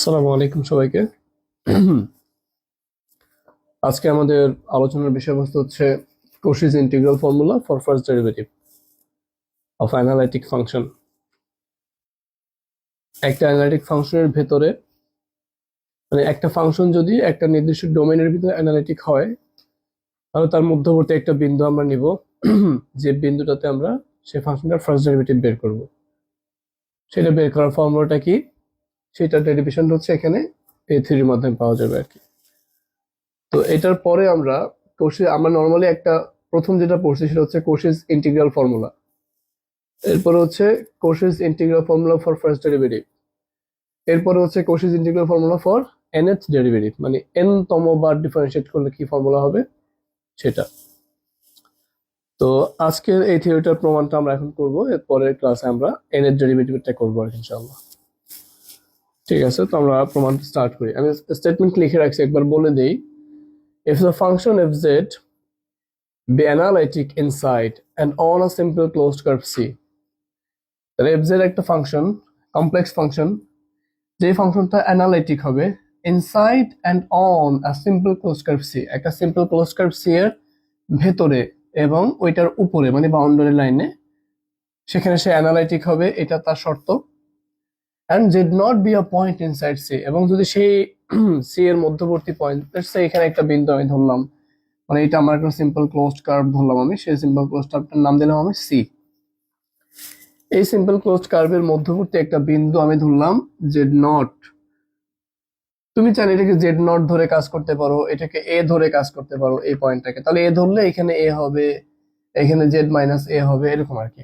আসসালামু আলাইকুম সবাইকে। আজকে আমাদের আলোচনার বিষয়বস্তু হচ্ছে Cauchy's integral formula for first derivative of analytic function একটা অ্যানালাইটিক ফাংশনের ভেতরে মানে একটা ফাংশন যদি একটা নির্দিষ্ট ডোমেনের ভিতরে অ্যানালাইটিক হয়, তাহলে তার মধ্যবর্তী একটা বিন্দু আমরা নিব, যে বিন্দুটাতে আমরা সেই ফাংশনটার ফার্স্ট ডেরিভেটিভ বের করব। সেটা বের করার ফর্মুলাটা কি? সেটা ডেরিভেশন হচ্ছে এখানে এ থ্রির মাধ্যমে পাওয়া যাবে আর কি। তো এটার পরে আমরা কোর্সে আমরা নর্মালি একটা প্রথম যেটা পড়ছি সেটা হচ্ছে কোর্সেস ইন্টিগ্রাল ফর্মুলা এরপরে হচ্ছে Cauchy's integral formula for first derivative এরপরে হচ্ছে Cauchy's integral formula for nth derivative মানে এন তম বার ডিফারেন্সিয়েট করলে কি ফর্মুলা হবে? সেটা। তো আজকের এই থিওরিটার প্রমাণটা আমরা এখন করব। এরপরের ক্লাসে আমরা এর ডেরিভেটিভটা করব আর ইনশাআল্লাহ। ঠিক আছে, তো আমরা প্রমাণটা স্টার্ট করি। আমি স্টেটমেন্ট লিখে রাখছি, একবার বলে দেই। If the function fz be analytic inside and on a simple closed curve c, তাহলে fz একটা ফাংশন কমপ্লেক্স ফাংশন যে ফাংশনটা অ্যানালাইটিক হবে inside and on a simple close curve C একটা সিম্পল ক্লোজ কার্ভ সি এর ভেতরে এবং ওইটার উপরে মানে বাউন্ডারি লাইনে সেখানে সে অ্যানালাইটিক হবে, এটা তার শর্ত। And Z naught be a point inside C এবং যদি সেই সি এর মধ্যবর্তী পয়েন্ট এখানে একটা বিন্দু আমি ধরলাম মানে এটা আমার একটা সিম্পল ক্লোজড কার্ভ ধরলাম আমি, সেই সিম্পল ক্লোজ কার্ভটার নাম দিলাম আমি সি এই সিম্পল ক্লোজড কার্ভের মধ্যবর্তী একটা বিন্দু আমি ধরলাম জেড নট তুমি চাইলে এটাকে জেড নট ধরে কাজ করতে পারো, এটাকে এ ধরে কাজ করতে পারো এই পয়েন্টটাকে তাহলে এ ধরলে এখানে এ হবে, এখানে জেড মাইনাস এ হবে, এরকম আর কি।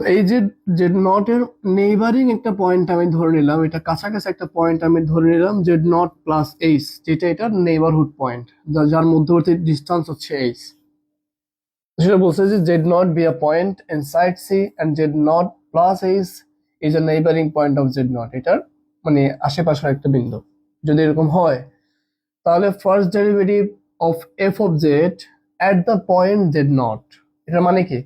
এই যে জেড নট এর নেইবারিং একটা পয়েন্ট আমি ধরে নিলাম, এটা কাছাকাছি একটা পয়েন্ট আমি ধরে নিলাম জেড নট প্লাস এইচ যেটা এটা নেইবারহুড পয়েন্ট যার মধ্যবর্তী ডিস্টেন্স হচ্ছে এইচ সেটা বলছে যে Z naught be a point inside C and Z naught plus H is a neighbouring point of Z naught এটার মানে আশেপাশের একটা বিন্দু। যদি এরকম হয়, তাহলে first derivative of F of Z at the point Z naught এটা মানে কি?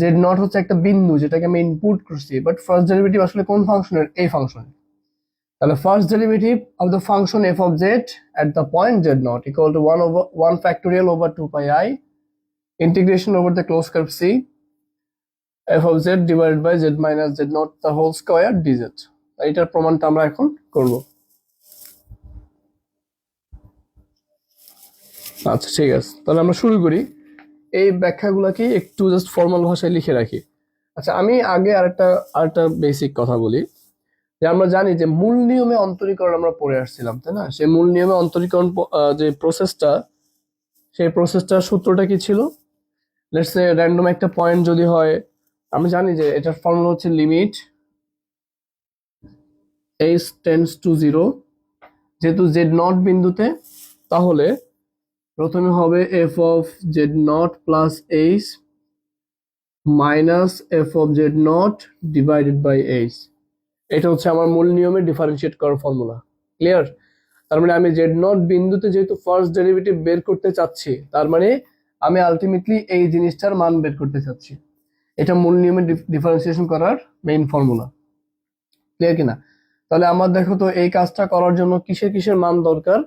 জেড নট হচ্ছে একটা বিন্দু যেটাকে আমি ইনপুট করছি বাট ফার্স্ট ডেরিভেটিভ আসলে কোন ফাংশনের এই ফাংশন তাহলে first derivative of the function F of Z at the point Z naught equal to one over one factorial over two pi I integration over the closed curve C f of z divided by z minus z not the whole square dz এটার প্রমাণটা আমরা এখন করব। আচ্ছা ঠিক আছে। তাহলে আমরা শুরু করি। এই ব্যাখ্যাগুলোকে একটু জাস্ট ফর্মাল ভাষায় লিখে রাখি। আচ্ছা আমি আগে আরেকটা আরেকটা বেসিক কথা বলি। যে আমরা জানি যে মূল নিয়মে অন্তরীকরণ আমরা পড়ে আসছিলাম, তাই না? সেই মূল নিয়মে অন্তরীকরণ যে প্রসেসটা সেই প্রসেসটার সূত্রটা কি ছিল? লেটস সে র্যান্ডম একটা পয়েন্ট যদি হয়, আমি জানি যে এটার ফর্মুলা হচ্ছে limit H tends to zero যেহেতু জেড নট বিন্দুতে, তাহলে প্রথমে হবে F of Z naught plus H minus F of Z naught divided by H এটা হচ্ছে আমার মূল নিয়মে ডিফারেন্সিয়েট করার ফর্মুলা ক্লিয়ার তার মানে আমি জেড নট বিন্দুতে যেহেতু ফার্স্ট ডেরিভেটিভ বের করতে চাচ্ছি, তার মানে আমি আলটিমেটলি এই জিনিসটার মান বের করতে চাচ্ছি। এটা মূল নিয়মে ডিফারেন্সিয়েশন করার মেইন ফর্মুলা ক্লিয়ার কিনা? তাহলে আমার দেখো তো এই কাজটা করার জন্য কিসের কিসের মান দরকার?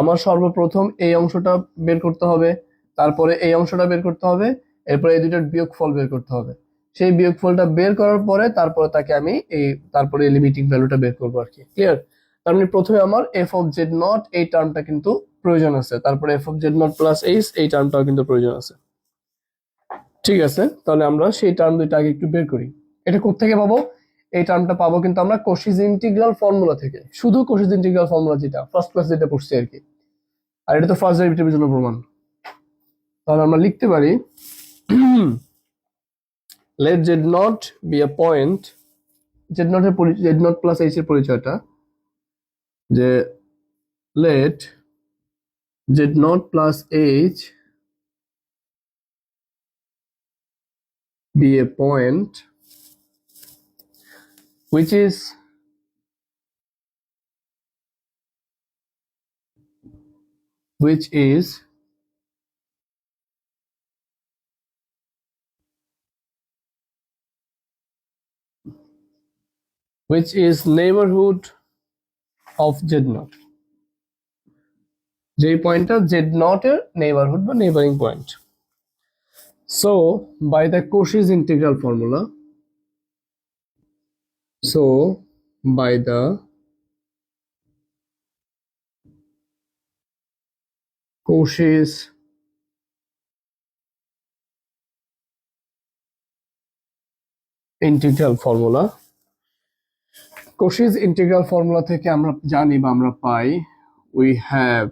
আমার সর্বপ্রথম এই অংশটা বের করতে হবে, তারপরে এই অংশটা বের করতে হবে, এরপরে এই দুইটার বিয়োগফল বের করতে হবে। সেই বিয়োগফলটা বের করার পরে তারপরে তাকে আমি এই, তারপরে লিমিটিং ভ্যালুটা বের করব আর কি। ক্লিয়ার তার মানে প্রথমে আমার এফ অফ জেড নট এই টার্মটা কিন্তু প্রয়োজন আছে, তারপরে F of Z naught plus H এই টার্মটাও কিন্তু প্রয়োজন আছে। ঠিক আছে, তাহলে আমরা সেই টার্ম দুইটা আগে একটু বের করি। এটা কোত্থেকে পাবো? এই টার্মটা পাবো কিন্তু আমরা কোশিস ইন্টিগ্রাল ফর্মুলা থেকে, শুধু কোশিস ইন্টিগ্রাল ফর্মুলা যেটা ফার্স্ট ক্লাস যেটা পড়ছি আর কি। আর এটা তো ফার্স্ট ডেরিভেটিভের জন্য প্রমাণ। তাহলে আমরা লিখতে পারি let Z naught be a point Z naught এর পরিচয় জেড নট প্লাস এইচ এর পরিচয়টা, যে let Z naught plus H be a point which is which is which is neighborhood of Z naught যেই পয়েন্টটা জেড নট এর neighbourhood বা neighbouring point so by the Cauchy's integral formula so by the courses integral formula Cauchy's integral formula থেকে আমরা জানি বা আমরা পাই we have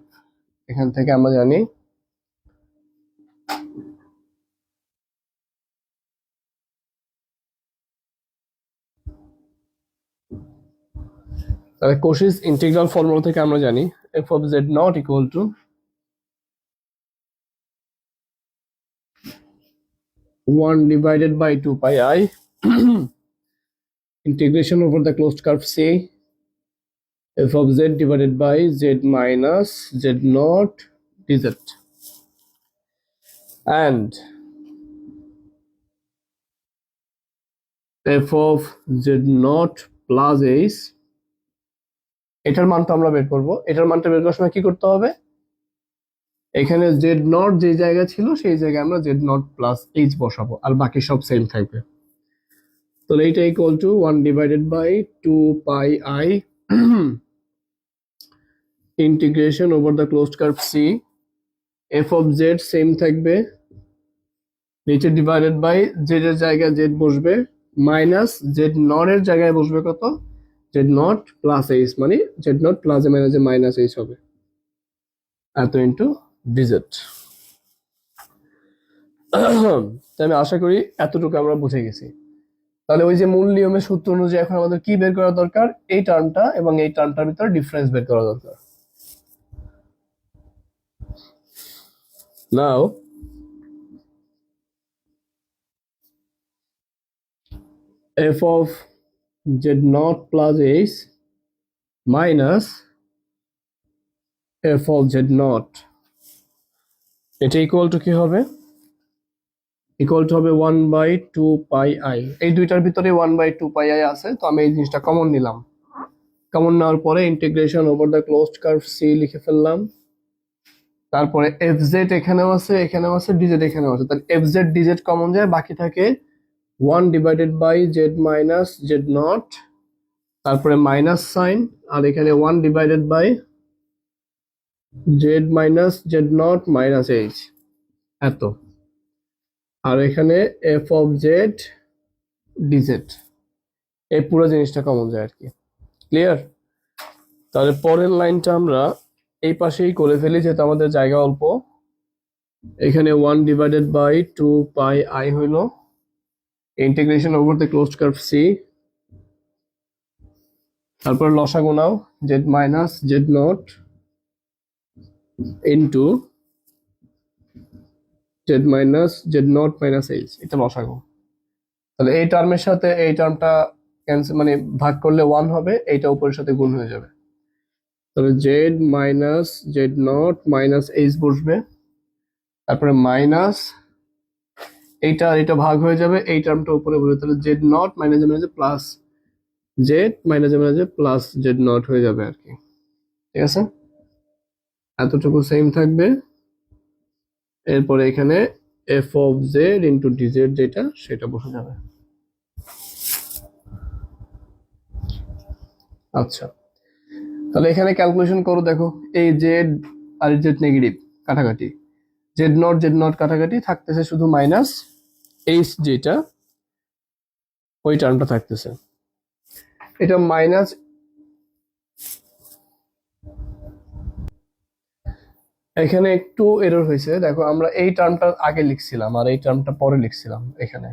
এখান থেকে আমরা জানি, তাহলে কোশিস ইন্টিগ্রাল ফর্মুলা থেকে আমরা জানি F of Z naught equal to 1 divided by 2 pi i integration over the closed curve say f of z divided by z minus z naught dz and f of z naught plus h এটার মানটা আমরা বের করব এটার মানটা বের করার সময় কি করতে হবে এখানে জেড নট যে জায়গা ছিল, সেই জায়গায় আমরা জেড নট প্লাস এইচ বসাবো, আর বাকি সব সেম থাকবে। তো এইটা equal to one divided by two pi I integration over the closed curve C F of Z same থাকবে, নিচে ডিভাইডেড বাই জেড এর জায়গায় জেড বসবে মাইনাস জেড নট এর জায়গায় বসবে কত? জেড নট প্লাস এইচ মানে Z naught plus A minus minus H হবে। এত ইন্টু ডিজেট আমি আশা করি এতটুকু আমরা বুঝে গেছি। তাহলে ওই যে মূল নিয়মের সূত্র অনুযায়ী এখন আমাদের কি বের করা দরকার? এই টার্মটা এবং এই টার্মটার ভিতরে ডিফারেন্স বের করা দরকার। Now f of z naught plus h minus f of z naught এটা ইকুয়াল টু কি হবে? ইকুয়াল টু হবে one by two pi I এই দুইটার ভিতরে one by two pi I আছে, তো আমি এই জিনিসটা কমন নিলাম। কমন নেওয়ার পরে integration over the closed curve C লিখে ফেললাম। তারপরে এফ জেড এখানেও আছে এখানেও আছে ডিজেড এখানেও আছে। তাহলে এফ জেড ডিজেড কমন যায়, বাকি থাকে one divided by Z minus Z naught তারপরে মাইনাস সাইন আর এখানে one divided by Z minus Z naught minus H এত। আর এখানে এফ অফ জেড ডিজেড এই পুরো জিনিসটা কমন যায় আর কি। ক্লিয়ার তাহলে পরের লাইনটা আমরা এই পাশেই করে ফেলি, যেহেতু আমাদের জায়গা অল্প। এখানে one divided by two pi I হইল। Integration over the closed curve C তারপর লসাগু নাও। Z minus Z naught into Z minus Z naught minus H এটা লসাগু তাহলে এই টার্মের সাথে এই টার্মটা ক্যান্সেল মানে ভাগ করলে ওয়ান হবে, এইটা উপরের সাথে গুণ হয়ে যাবে। তাহলে Z minus Z naught minus H বসবে। তারপরে মাইনাস এইটা এটা ভাগ হয়ে যাবে, এই টার্মটা উপরে বসবে। তাহলে Z naught minus minus plus Z minus minus plus Z naught হয়ে যাবে আর কি। ঠিক আছে? এতটুকু সেম থাকবে। এরপরে এখানে F of Z into DZ যেটা, সেটা বসে যাবে। আচ্ছা। তাহলে এখানে ক্যালকুলেশন করো দেখো এই জেড আর জেড নেগেটিভ কাটাকাটি। জেড নট জেড নট কাটাকাটি, থাকতেছে শুধু মাইনাস এইচ যেটা, ওই টার্মটা থাকতেছে। এটা মাইনাস এখানে একটু এরর হয়েছে। দেখো, আমরা এই টার্মটা আগে লিখছিলাম আর এই টার্মটা পরে লিখছিলাম এখানে।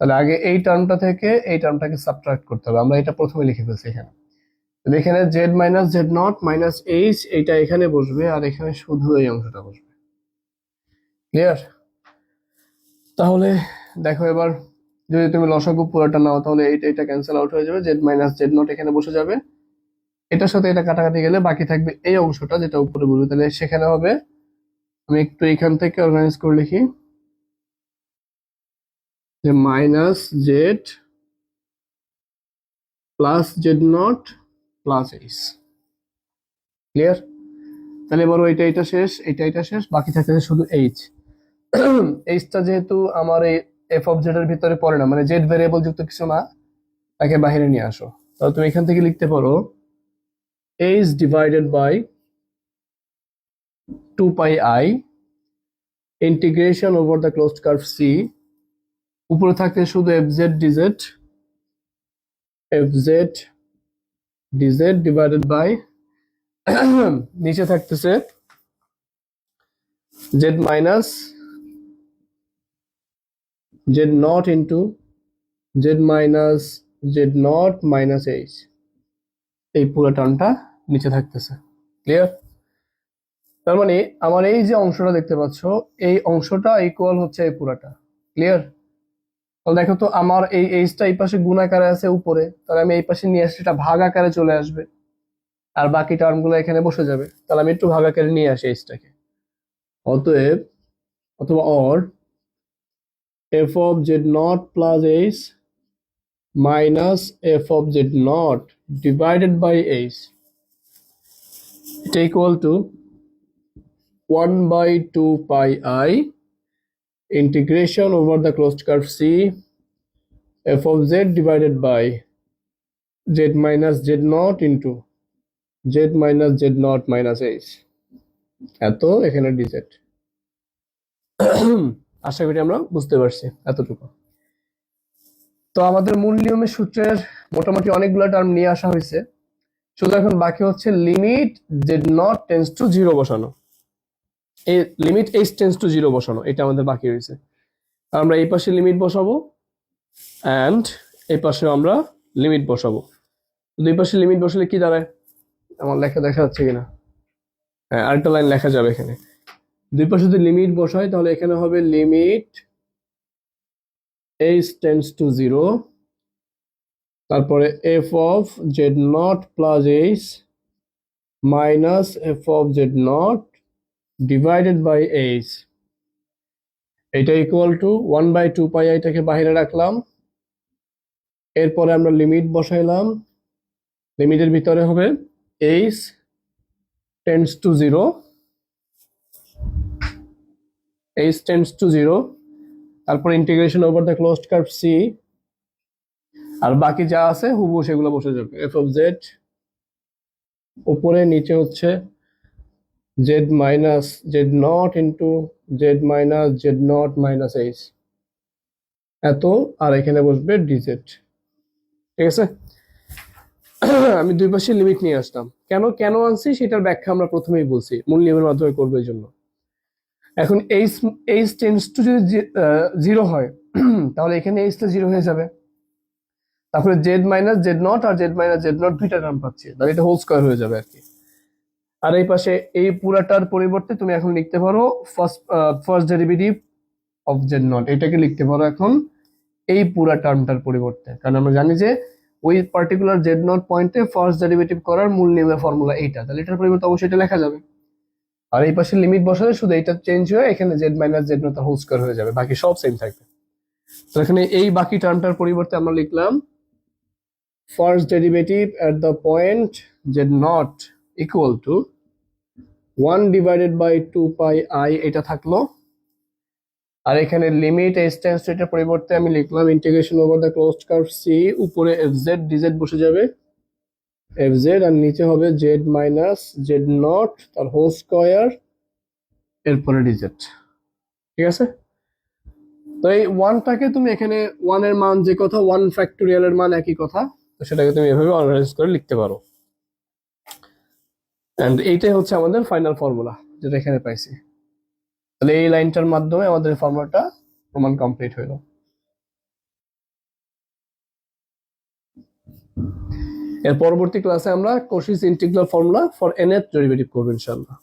তাহলে আগে এই টার্মটা থেকে এই টার্মটাকে সাবট্রাক্ট করতে হবে। আমরা এটা প্রথমে লিখে ফেলছি এখানে। তাহলে এখানে Z minus Z naught minus H এইটা এখানে বসবে আর এখানে শুধু এই অংশটা বসবে। ক্লিয়ার তাহলে দেখো এবার, যদি তুমি লসাগু পুরোটা নাও, তাহলে এইটা এটা ক্যান্সেল আউট হয়ে যাবে। জেড মাইনাস জেড নট এখানে বসে যাবে। এটার সাথে এটা কাটাকাটি গেলে বাকি থাকবে এই অংশটা যেটা উপরে বলবে। তাহলে সেখানে হবে, আমি একটু এখান থেকে অর্গানাইজ করে লিখি। যে minus Z plus Z naught plus H clear তাহলে এবার এটা এটা শেষ, এটা এটা শেষ, বাকি থাকতেছে শুধু এইচ এইচটা যেহেতু আমার এই এফ অফ জেড এর ভিতরে পড়ে না মানে জেড ভেরিয়েবল যুক্ত কিছু না, তাকে বাইরে নিয়ে আসো। তাহলে তুমি এখান থেকে লিখতে পারো H divided by two pi I integration over the closed curve C উপরে থাকে শুধু F Z DZ F Z DZ divided by নিচে থাকতেছে Z minus Z naught into Z minus Z naught minus H এই পুরো টার্মটা নিচে থাকতেছে। Clear তার মানে আমার এই যে অংশটা দেখতে পাচ্ছ, এই অংশটা ইকুয়াল হচ্ছে এই পুরাটা। ক্লিয়ার তাহলে দেখো তো আমার এই এইচটা এই পাশে গুণ আকারে আছে উপরে, তাহলে আমি এই পাশে নিয়ে আসলে এটা ভাগ আকারে চলে আসবে। আর বাকি টার্মগুলো এখানে বসে যাবে। তাহলে আমি একটু ভাগ আকারে নিয়ে আসি এইচটাকে অতএব, অথবা or F of Z naught plus H minus F of Z naught divided by H এটা equal to one by two pi I integration over the closed curve C f of z divided by z minus z naught into z minus z naught minus h এত এখানে dz আশা করি আমরা বুঝতে পারছি এতটুকু তো আমাদের মূল নিয়মের সূত্রের মোটামুটি অনেকগুলো টার্ম নিয়ে আসা হয়েছে। শুধু এখন বাকি হচ্ছে limit Z naught tends to zero বসানো। এই limit H tends to zero বসানো, এটা আমাদের বাকি রয়েছে। আমরা এই পাশে লিমিট বসাবো অ্যান্ড এই পাশে আমরা লিমিট বসাবো। দুই পাশে লিমিট বসালে কি দাঁড়ায়? আমার লেখা দেখা যাচ্ছে কিনা? হ্যাঁ আরেকটা লাইন লেখা যাবে এখানে। দুই পাশে যদি লিমিট বসাই, তাহলে এখানে হবে limit H tends to zero তারপরে F of Z naught plus H minus F of Z naught divided by H এটা equal to one by two pi এটাকে বাইরে রাখলাম। এরপরে আমরা লিমিট বসাইলাম। লিমিটের ভিতরে হবে H tends to zero H tends to zero তারপর integration over the closed curve C আর বাকি যা আছে হুবু সেগুলো বসে যাবে। এফ অফ জেড উপরে, নিচে হচ্ছে Z minus Z naught into Z minus Z naught minus H এত, আর এখানে বসবে ডিজেড ঠিক আছে? আমি দুই পাশে লিমিট নিয়ে আসতাম। কেন কেন আনছি সেটার ব্যাখ্যা আমরা প্রথমেই বলছি। মূল নিয়মের মাধ্যমে করব এই জন্য। এখন এইচ এইচ টেন্স টু যদি জিরো হয়, তাহলে এখানে এইচটা জিরো হয়ে যাবে। তারপরে জেড মাইনাস জেড নট আর জেড মাইনাস জেড নট দুইটা টার্ম পাচ্ছি। তাহলে এটা হোল স্কোয়ার হয়ে যাবে আর কি। আর এই পাশে এই পুরাটার পরিবর্তে তুমি এখন লিখতে পারো first first derivative of Z naught এটাকে লিখতে পারো এখন এই পুরা টার্মটার পরিবর্তে। কারণ আমরা জানি যে ওই পার্টিকুলার জেড নট পয়েন্টে ফার্স্ট ডেরিভেটিভ করার মূল নিয়মের ফর্মুলা এইটা। তাহলে এটার পরিবর্তে অবশ্যই এটা লেখা যাবে। আর এই পাশে লিমিট বসালে শুধু এটা চেঞ্জ হয়ে এখানে Z minus Z naught whole square হয়ে যাবে। বাকি সব সেম থাকবে। তো এখানে এই বাকি টার্মটার পরিবর্তে আমরা লিখলাম first derivative at the point Z naught equal to one divided by two pi I এটা থাকল। আর এখানে লিমিট এস টেন্স টু এটার পরিবর্তে আমি লিখলাম integration over the closed curve C উপরে এফ জেড ডিজেড বসে যাবে। এফ জেড আর নিচে হবে জেড মাইনাস জেড নট তার হোল স্কোয়ার এরপরে ডিজেড ঠিক আছে? তো এই ওয়ানটাকে তুমি এখানে ওয়ানের মান যে কথা ওয়ান ফ্যাক্টোরিয়ালের মান একই কথা, তো সেটাকে তুমি এভাবে অর্গানাইজ করে লিখতে পারো। এন্ড এইটাই হচ্ছে আমাদের ফাইনাল ফর্মুলা যেটা এখানে পাইছি। তাহলে এই লাইনটার মাধ্যমে আমাদের ফর্মুলাটা প্রমাণ কমপ্লিট হইল এর পরবর্তী ক্লাসে আমরা Cauchy's integral formula for nth derivative করব ইনশাআল্লাহ।